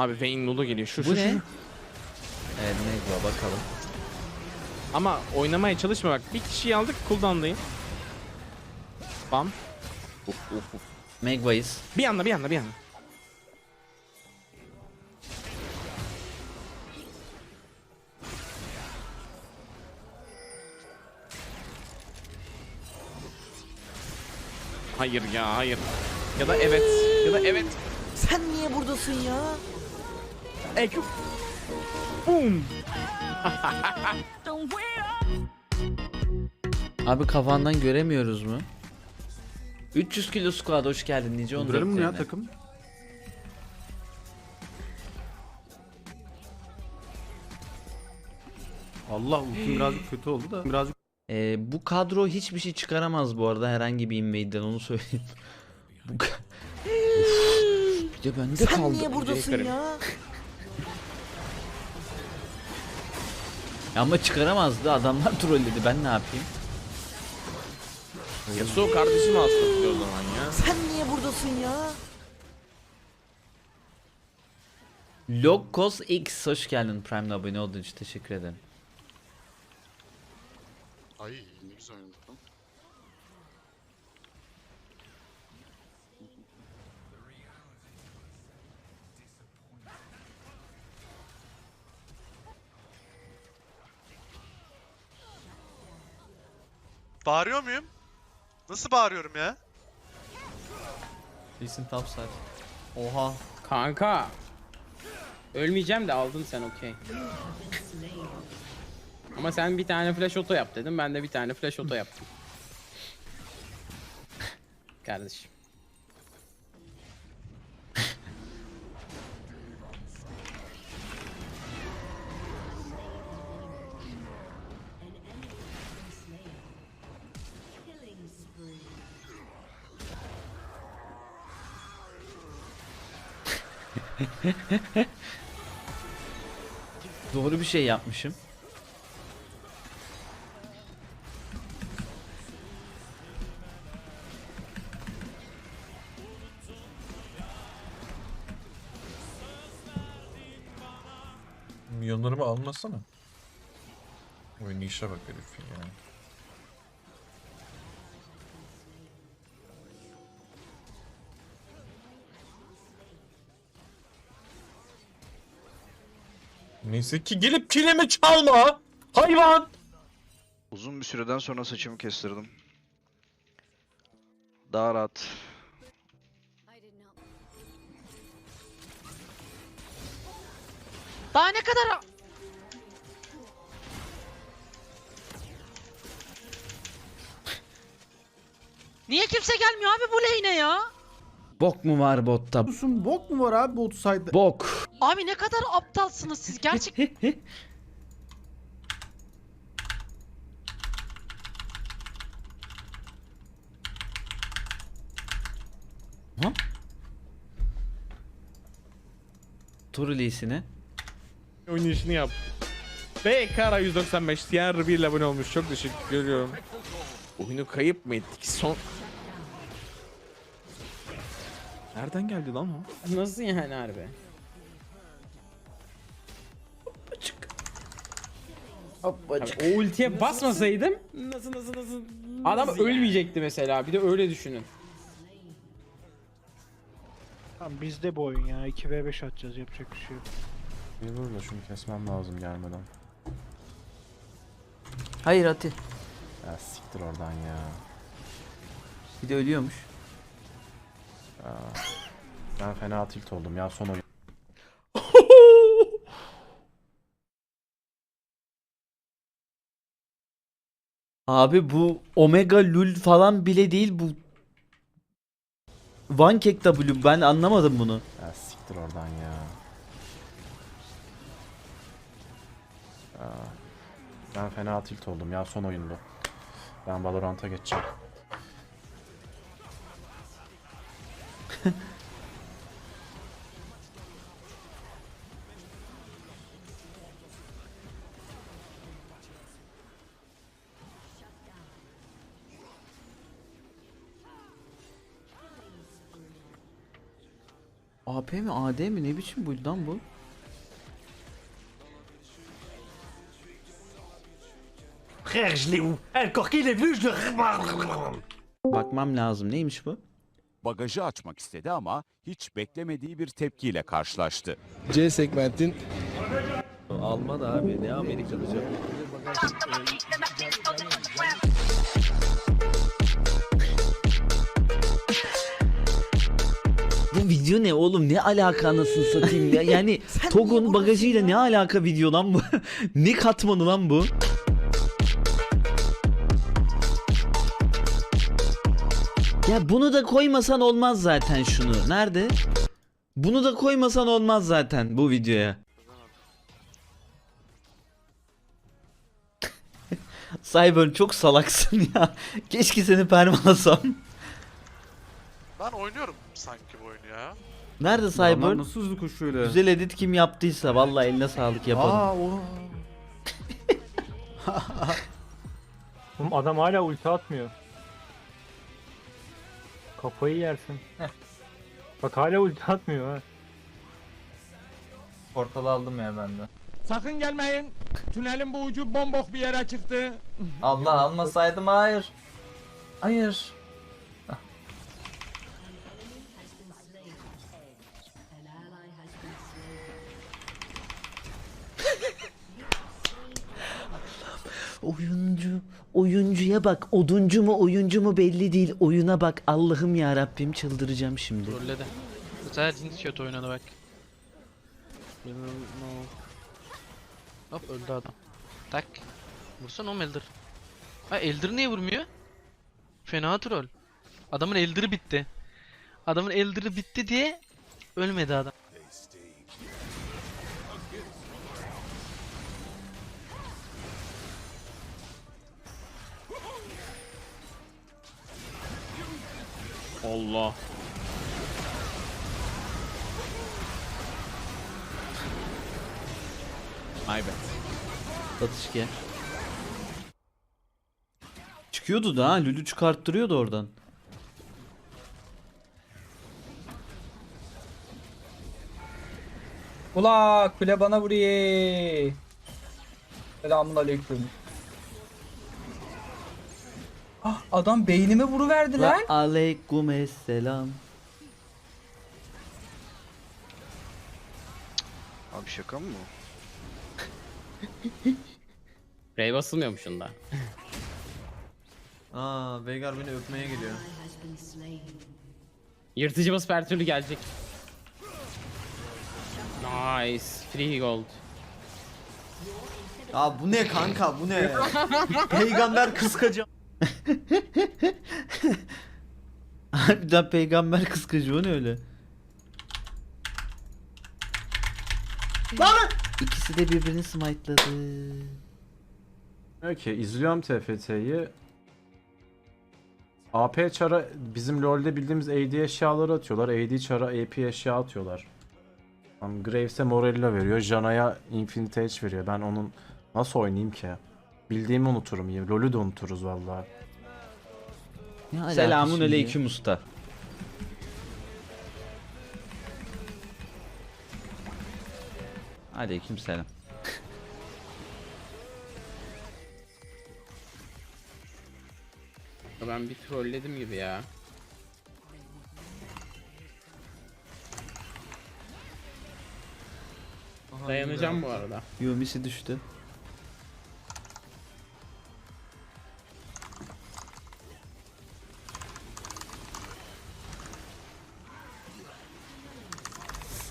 Abi Vayne Lulu geliyor. Şu şu Bu şu. ne? Evet Negva bakalım. Ama oynamaya çalışma bak. Bir kişiyi aldık cooldown'dayım. Bam. Uf, uf, uf. Megva'yız. Bir anda bir anda bir anda. Hayır ya hayır. Ya da evet. Ya da evet. Sen niye buradasın ya? Ekip. Boom. Abi kafandan göremiyoruz mu? 300 kilo squad hoş geldin nice 14 Öldürelim mi ya takım? Allah ultim birazcık kötü oldu da birazcık Ee, bu kadro hiçbir şey çıkaramaz bu arada herhangi bir invade'den onu söyleyeyim. bu bir de bende kaldı. Sen niye buradasın ya? Ama çıkaramazdı adamlar trolledi ben ne yapayım? Yasuo kardeşim aslında o zaman ya. Sen niye buradasın ya? Logos X hoş geldin Prime'le abone olduğun için teşekkür ederim. Ay Bağırıyor muyum? Nasıl bağırıyorum ya? Listen top side. Oha. Kanka. Ölmeyeceğim de aldın sen okey. Ama sen bir tane flash auto yap dedim. Ben de bir tane flash auto yaptım. Kardeşim. Doğru bir şey yapmışım. Milyonlarımı almasana. Oyun işe bak herif ya. Neyse ki gelip kilimi çalma! Hayvan! Uzun bir süreden sonra saçımı kestirdim. Daha rahat. Daha ne kadar... Niye kimse gelmiyor abi bu lane'e ya? Bok mu var botta? Susun bok mu var abi bot side'da? Bok. Abi ne kadar aptalsınız siz gerçek. Turulesini. Oynayışını yap. Ve Kara 195 diğer bir abone olmuş. Çok teşekkür ediyorum. Oyunu kayıp mı ettik? Son... Nereden geldi lan o? Nasıl yani harbi? Abi, o ultiye basmasaydım nasıl nasıl nasıl adam ölmeyecekti mesela bir de öyle düşünün. Tamam bizde bu oyun ya. 2v5 atacağız yapacak bir şey yok. Bir dur da şunu kesmem lazım gelmeden. Hayır Ati. Ya siktir oradan ya. Bir de ölüyormuş. Ben fena tilt oldum ya son oyun. Abi bu Omega Lul falan bile değil bu. One Cake W ben anlamadım bunu. Ya siktir oradan ya. Aa, Ben fena tilt oldum ya son oyundu. Ben Valorant'a geçeceğim. AP mi AD mi ne biçim build lan bu? Frère, je l'ai où Eh, Quand il est venu, je le... Bakmam lazım neymiş bu? bagajı açmak istedi ama hiç beklemediği bir tepkiyle karşılaştı. C segmentin Alman abi ne Amerikalı canım. Video ne oğlum? Ne alaka anasını satayım ya? Yani Togun bagajıyla ne alaka video lan bu? Ne katmanı lan bu? Ya bunu da koymasan olmaz zaten şunu. Nerede? Bunu da koymasan olmaz zaten bu videoya. Cyber çok salaksın ya. Keşke seni permalasam Ben oynuyorum sanki ya. Nerede Cyber. Cyber Nasıl hızlı koşuyor öyle? Güzel edit kim yaptıysa vallahi eline sağlık yapalım. Aa o. Oğlum adam hala ulti atmıyor. Kafayı yersin. Bak hala ulti atmıyor ha. Portalı aldım ya ben de. Sakın gelmeyin. Tünelin bu ucu bombok bir yere çıktı. Allah almasaydım hayır. Hayır. Oyuncu, oyuncuya bak. Oduncu mu, oyuncu mu belli değil. Oyuna bak. Allah'ım ya Rabbim çıldıracağım şimdi. Trolledi. Zaten kötü oynadı bak. Hop öldü adam. Tak. Vursana oğlum Elder. Ha Elder niye vurmuyor? Fena troll. Adamın Elder'ı bitti. Adamın Elder'ı bitti diye ölmedi adam. Allah. Ay be. Satış gel. Çıkıyordu da ha. Lülü çıkarttırıyordu oradan. Ula kule bana vuruyor. Selamun aleyküm. Ah adam beynime vuruverdi Ve lan. aleykümselam. Abi şaka mı bu? Ray basılmıyormuş şunda. Aa Veigar beni öpmeye geliyor. Yırtıcı basıp her türlü gelecek. Nice. Free gold. Ya bu ne kanka bu ne? Peygamber kıskacı. Harbiden peygamber kıskacı o ne öyle? İkisi de birbirini smite'ladı. Ki izliyorum TFT'yi. AP çara bizim LoL'de bildiğimiz AD eşyaları atıyorlar. AD çara AP eşya atıyorlar. Tamam, Graves'e Morello veriyor. Jana'ya Infinite Edge veriyor. Ben onun nasıl oynayayım ki? Bildiğimi unuturum ya. LoL'ü de unuturuz vallahi. Ne alaka Selamun şimdi? aleyküm usta. Aleyküm selam. Ben bir trolledim gibi ya. Dayanacağım bu arada. Yumisi düştü.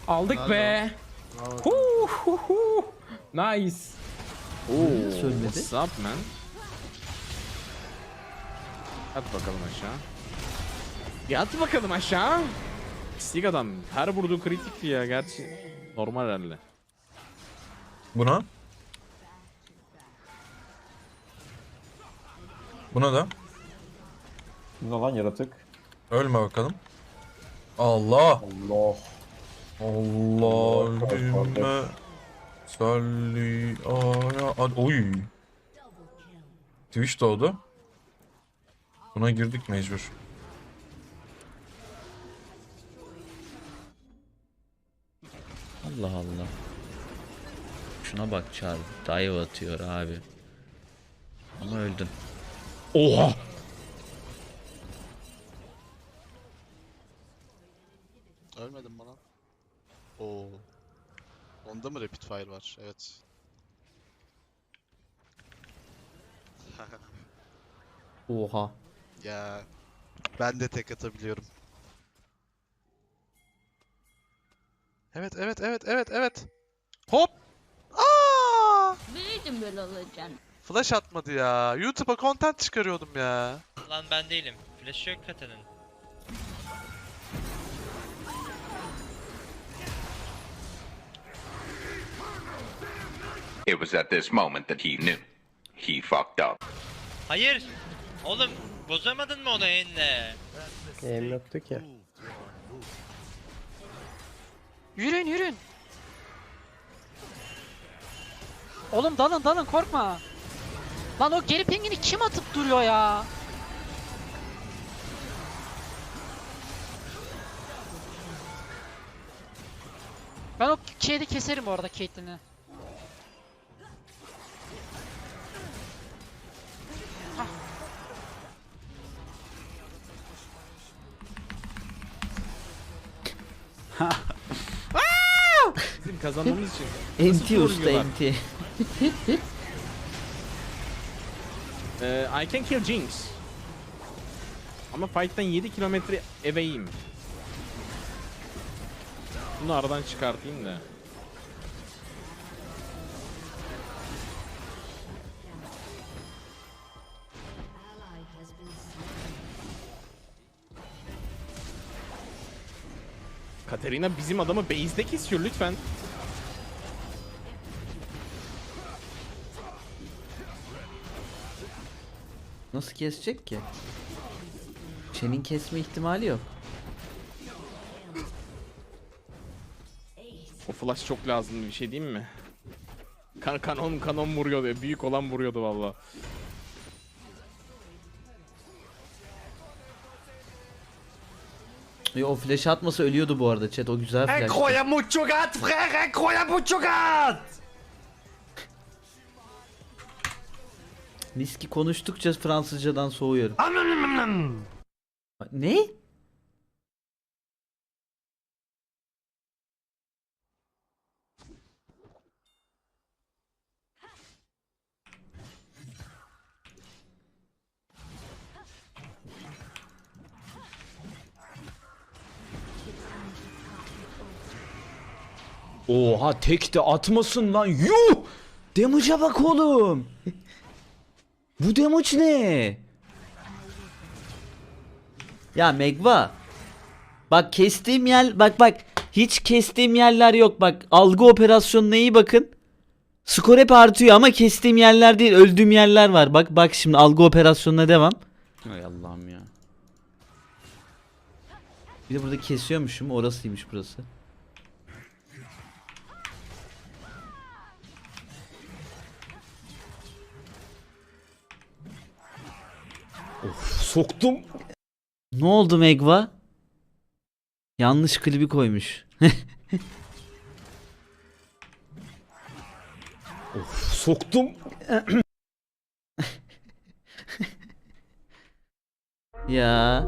Aldık be. Hu hu hu. Nice. Oo, Söylemedi. what's up man? At bakalım aşağı. Bir at bakalım aşağı. Pislik adam. Her vurduğu kritikti ya gerçi. Normal herhalde. Buna? Buna da. Ne lan yaratık? Ölme bakalım. Allah. Allah. Allahümme salli ala ad oy. Twitch doğdu. Buna girdik mecbur. Allah Allah. Şuna bak Char. Dive atıyor abi. Ama öldün. Oha! Ölmedim bana. Oo. Onda mı rapid fire var? Evet. Oha. Ya ben de tek atabiliyorum. Evet evet evet evet evet. Hop. Aa! Biliyordum böyle olacağını. Flash atmadı ya. YouTube'a content çıkarıyordum ya. Lan ben değilim. Flash yok Katan'ın. It was at this moment that he knew. He fucked up. Hayır. Oğlum bozamadın mı onu elinle? Em yoktu ki. Yürüyün yürüyün. Oğlum dalın dalın korkma. Lan o geri pingini kim atıp duruyor ya? Ben o şeyde keserim bu arada Caitlyn'i. Bizim kazanmamız için. Enti usta enti. Ee, I can kill Jinx. Ama fight'tan 7 kilometre eveyim. Bunu aradan çıkartayım da. Katerina bizim adamı base'de kesiyor lütfen. Nasıl kesecek ki? Shen'in kesme ihtimali yok. O flash çok lazımdı bir şey diyeyim mi? Kan kanon kanon vuruyordu. Büyük olan vuruyordu valla. Yo, o flash atmasa ölüyordu bu arada chat o güzel flash. Incroyable mucho gat frère, incroyable mucho gat. Niski konuştukça Fransızcadan soğuyorum. ne? Oha tek de atmasın lan yuh! Damage'a bak oğlum. Bu damage ne? Ya Megva. Bak kestiğim yer bak bak hiç kestiğim yerler yok bak algı operasyonuna iyi bakın. Skor hep artıyor ama kestiğim yerler değil öldüğüm yerler var. Bak bak şimdi algı operasyonuna devam. Hay Allah'ım ya. Bir de burada kesiyormuşum orasıymış burası. Soktum. Ne oldu Megva? Yanlış klibi koymuş. Soktum. ya